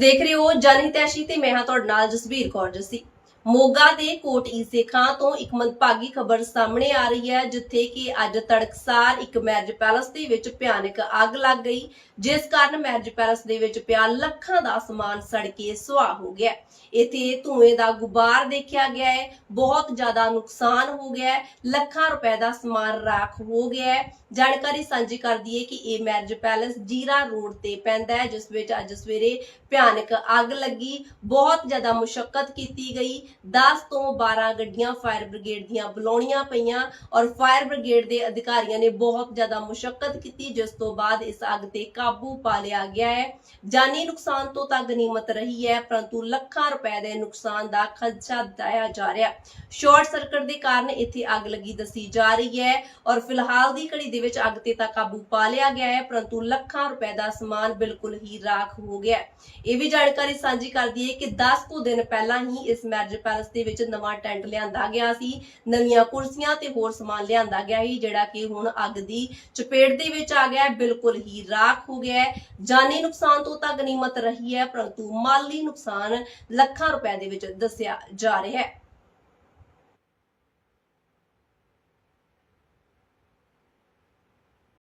ਦੇਖ ਰਹੇ ਹੋ ਜਨਹਿਤੈਸ਼ੀ ਤੇ ਮੈਂ ਹਾਂ ਤੁਹਾਡੇ ਨਾਲ ਜਸਵੀਰ ਕੌਰ ਜੱਸੀ। ਮੋਗਾ ਦੇ ਕੋਟ ਈਸੇ ਖਾਂ ਤੋਂ ਇੱਕ ਮੰਦਭਾਗੀ ਖਬਰ ਸਾਹਮਣੇ ਆ ਰਹੀ ਹੈ, ਜਿੱਥੇ ਕਿ ਅੱਜ ਤੜਕਸਾਰ ਇੱਕ ਮੈਰਿਜ ਪੈਲਸ ਦੇ ਵਿੱਚ ਭਿਆਨਕ ਅੱਗ ਲੱਗ ਗਈ, ਜਿਸ ਕਾਰਨ ਮੈਰਿਜ ਪੈਲਸ ਦੇ ਵਿੱਚ ਪਿਆ ਲੱਖਾਂ ਦਾ ਸਮਾਨ ਸੜ ਕੇ ਸੁਆਹ ਹੋ ਗਿਆ। ਇੱਥੇ ਧੂਏ ਦਾ ਗੁਬਾਰ ਦੇਖਿਆ ਗਿਆ ਹੈ, ਬਹੁਤ ਜ਼ਿਆਦਾ ਨੁਕਸਾਨ ਹੋ ਗਿਆ ਹੈ, ਲੱਖਾਂ ਰੁਪਏ ਦਾ ਸਮਾਨ ਰਾਖ ਹੋ ਗਿਆ ਹੈ। ਜਾਣਕਾਰੀ ਸਾਂਝੀ ਕਰ ਦਈਏ ਕਿ ਇਹ ਮੈਰਿਜ ਪੈਲਸ ਜੀਰਾ ਰੋਡ ਤੇ ਪੈਂਦਾ ਹੈ, ਜਿਸ ਵਿੱਚ ਅੱਜ ਸਵੇਰੇ ਭਿਆਨਕ ਅੱਗ ਲੱਗੀ, ਬਹੁਤ ਜ਼ਿਆਦਾ ਮੁਸ਼ਕਲ ਕੀਤੀ ਗਈ। 10 ਤੋਂ 12 ਗੱਡੀਆਂ ਫਾਇਰ ਬ੍ਰਿਗੇਡ ਦੀਆਂ ਬੁਲਾਉਣੀਆਂ ਪਈਆਂ ਔਰ ਫਾਇਰ ਬ੍ਰਿਗੇਡ ਦੇ ਅਧਿਕਾਰੀਆਂ ਨੇ ਬਹੁਤ ਜ਼ਿਆਦਾ ਮੁਸ਼ਕਲ ਕੀਤੀ, ਜਿਸ ਤੋਂ ਬਾਅਦ ਇਸ ਅੱਗ ਤੇ ਕਾਬੂ ਪਾ ਲਿਆ ਗਿਆ ਹੈ। ਜਾਨੀ ਨੁਕਸਾਨ ਤੋਂ ਤਾਂ ਗਨੀਮਤ ਰਹੀ ਹੈ, ਪਰੰਤੂ ਲੱਖਾਂ ਰੁਪਏ ਦੇ ਨੁਕਸਾਨ ਦਾ ਖਦਸ਼ਾ ਦਾਇਆ ਜਾ ਰਿਹਾ ਸ਼ਾਰਟ ਸਰਕਟ ਦੇ ਕਾਰਨ ਇੱਥੇ ਅੱਗ ਲੱਗੀ ਦੱਸੀ ਜਾ ਰਹੀ ਹੈ ਔਰ ਫਿਲਹਾਲ ਦੀ ਘੜੀ ਦੇ ਵਿੱਚ ਅੱਗ ਤੇ ਤਾਂ ਕਾਬੂ ਪਾ ਲਿਆ ਗਿਆ ਹੈ, ਪਰੰਤੂ ਲੱਖਾਂ ਰੁਪਏ ਦਾ ਸਮਾਨ ਬਿਲਕੁਲ ਹੀ ਰਾਖ ਹੋ ਗਿਆ ਇਹ ਵੀ ਜਾਣਕਾਰੀ ਸਾਂਝੀ ਕਰਦੀ ਹੈ ਕਿ 10 ਕੁ ਦਿਨ ਪਹਿਲਾਂ ਹੀ ਇਸ ਮੈਰਿਜ ਪੈਲਸ ਦੇ ਵਿੱਚ ਨਵਾਂ ਟੈਂਟ ਲਿਆਂਦਾ ਗਿਆ ਸੀ। ਨਵੀਆਂ ਕੁਰਸੀਆਂ ਤੇ ਹੋਰ ਸਮਾਨ ਲਿਆਂਦਾ ਗਿਆ ਸੀ, ਜਿਹੜਾ ਕਿ ਹੁਣ ਅੱਗ ਦੀ ਚਪੇਟ ਦੇ ਵਿੱਚ ਆ ਗਿਆ ਬਿਲਕੁਲ ਹੀ ਰਾਖ ਹੋ ਗਿਆ ਜਾਨੀ ਨੁਕਸਾਨ ਤੋਂ ਤਾਂ ਗਨੀਮਤ ਰਹੀ ਹੈ, ਪਰੰਤੂ ਮਾਲੀ ਨੁਕਸਾਨ ਲੱਖਾਂ ਰੁਪਏ ਦੇ ਵਿੱਚ ਦੱਸਿਆ ਜਾ ਰਿਹਾ ਹੈ।